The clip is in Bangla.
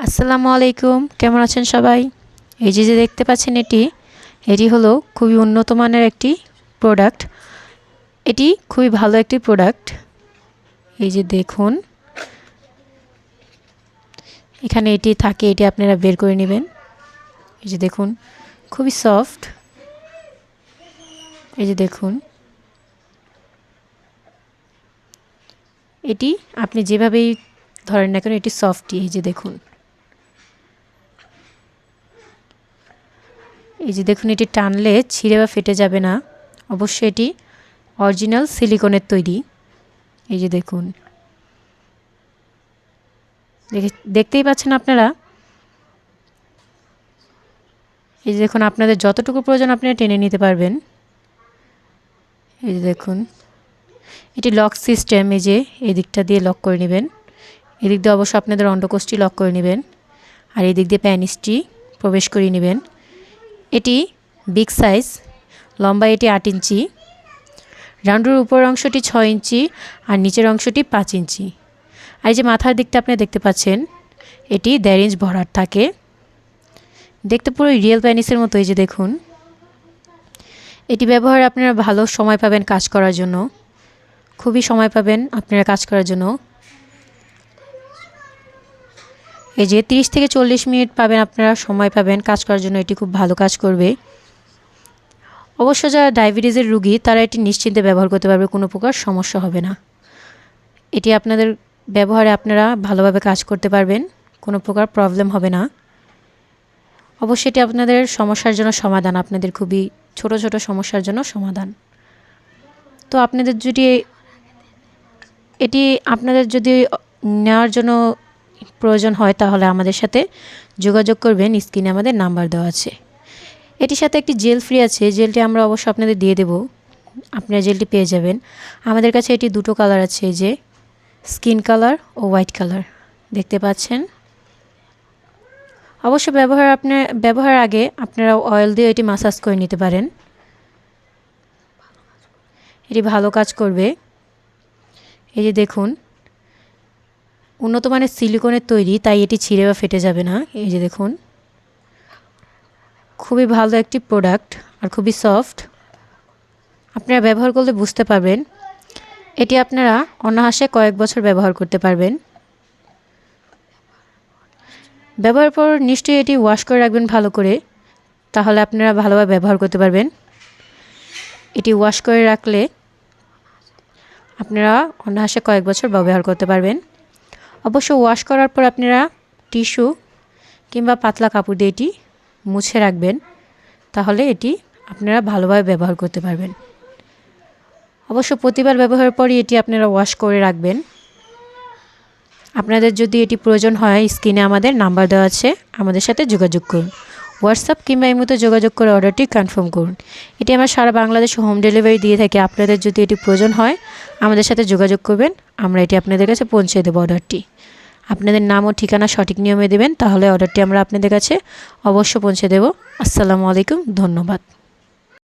আসসালামু আলাইকুম। কেমন আছেন সবাই? এই যে যে দেখতে পাচ্ছেন এটি এটি হলো খুবই উন্নত মানের একটি প্রোডাক্ট এটি খুবই ভালো একটি প্রোডাক্ট এই যে দেখুন। এখানে এটি থাকে, এটি আপনারা বের করে নেবেন। এই যে দেখুন, খুবই সফট এই যে দেখুন। এটি আপনি যেভাবেই ধরেন না কেন, এটি সফটই এই যে দেখুন। এই যে দেখুন, এটি টানলে ছিঁড়ে বা ফেটে যাবে না। অবশ্যই এটি অরিজিনাল সিলিকনের তৈরি। এই যে দেখুন। দেখে, দেখতেই পাচ্ছেন আপনারা? এই যে দেখুন, আপনাদের যতটুকু প্রয়োজন আপনারা টেনে নিতে পারবেন। এই যে দেখুন। এটি লক সিস্টেম, এই যে এই দিকটা দিয়ে লক করে নেবেন। এদিক দিয়ে অবশ্য আপনাদের অন্ডকোষটি লক করে নেবেন। আর এদিক দিয়ে প্যানিসটি প্রবেশ করিয়ে নেবেন। এটি বিগ সাইজ লম্বা এটি আট ইঞ্চি, রাউন্ডের উপর অংশটি ছয় ইঞ্চি আর নিচের অংশটি পাঁচ ইঞ্চি। আর এই যে মাথার দিকটা আপনি দেখতে পাচ্ছেন, এটি দেড় ইঞ্চ ভরাট থাকে। দেখতে পুরো রিয়েল প্যানিসের মতো, এই যে দেখুন। এটি ব্যবহারে আপনারা ভালো সময় পাবেন কাজ করার জন্য। খুবই সময় পাবেন আপনারা কাজ করার জন্য। এই যে তিরিশ থেকে চল্লিশ মিনিট পাবেন আপনারা, সময় পাবেন, কাজ করার জন্য এটি খুব ভালো কাজ করবে। অবশ্য যারা ডায়াবেটিসের রুগী, তারা এটি নিশ্চিন্তে ব্যবহার করতে পারবে, কোনো প্রকার সমস্যা হবে না। এটি আপনাদের ব্যবহারে আপনারা ভালোভাবে কাজ করতে পারবেন, কোনো প্রকার প্রবলেম হবে না। অবশ্যই এটি আপনাদের সমস্যার জন্য সমাধান, আপনাদের খুবই ছোট ছোট সমস্যার জন্য সমাধান। তো আপনাদের যদি এটি আপনাদের যদি নেওয়ার জন্য প্রয়োজন হয় তাহলে আমাদের সাথে যোগাযোগ করবেন। স্ক্রিনে আমাদের নাম্বার দেওয়া আছে। এটির সাথে একটি জেল ফ্রি আছে। জেলটি আমরা অবশ্য আপনাদের দিয়ে দেব। আপনারা জেলটি পেয়ে যাবেন। আমাদের কাছে এটি দুটো কালার আছে যে স্কিন কালার ও হোয়াইট কালার। দেখতে পাচ্ছেন? অবশ্য ব্যবহার আপনার ব্যবহার আগে আপনারা অয়েল দিয়ে এটি মাসাজ করে নিতে পারেন। এটি ভালো কাজ করবে। এই যে দেখুন উন্নত মানের সিলিকনের তৈরি, তাই এটি ছিঁড়ে বা ফেটে যাবে না। এই যে দেখুন। খুবই ভালো একটি প্রোডাক্ট আর খুবই সফট আপনারা ব্যবহার করলে বুঝতে পারবেন। এটি আপনারা অনাহাসে কয়েক বছর ব্যবহার করতে পারবেন। ব্যবহার পর নিশ্চয়ই এটি ওয়াশ করে রাখবেন ভালো করে। তাহলে আপনারা ভালোভাবে ব্যবহার করতে পারবেন। এটি ওয়াশ করে রাখলে আপনারা অনাহাসে কয়েক বছর ব্যবহার করতে পারবেন। অবশ্য ওয়াশ করার পর আপনারা টিস্যু কিংবা পাতলা কাপড় দিয়ে এটি মুছে রাখবেন। তাহলে এটি আপনারা ভালোভাবে ব্যবহার করতে পারবেন। অবশ্য প্রতিবার ব্যবহারের পরই এটি আপনারা ওয়াশ করে রাখবেন। আপনাদের যদি এটি প্রয়োজন হয়, স্ক্রিনে আমাদের নাম্বার দেওয়া আছে, আমাদের সাথে যোগাযোগ করুন। হোয়াটসঅ্যাপ কিংবা এই মতো যোগাযোগ করে অর্ডারটি কনফার্ম করুন। এটি আমরা সারা বাংলাদেশে হোম ডেলিভারি দিয়ে থাকি। আপনাদের যদি এটি প্রয়োজন হয়, আমাদের সাথে যোগাযোগ করবেন। আমরা এটি আপনাদের কাছে পৌঁছে দেবো অর্ডারটি। আপনাদের নাম ও ঠিকানা সঠিক নিয়মে দেবেন, তাহলে অর্ডারটি আমরা আপনাদের কাছে অবশ্য পৌঁছে দেব। আসসালামু আলাইকুম, ধন্যবাদ।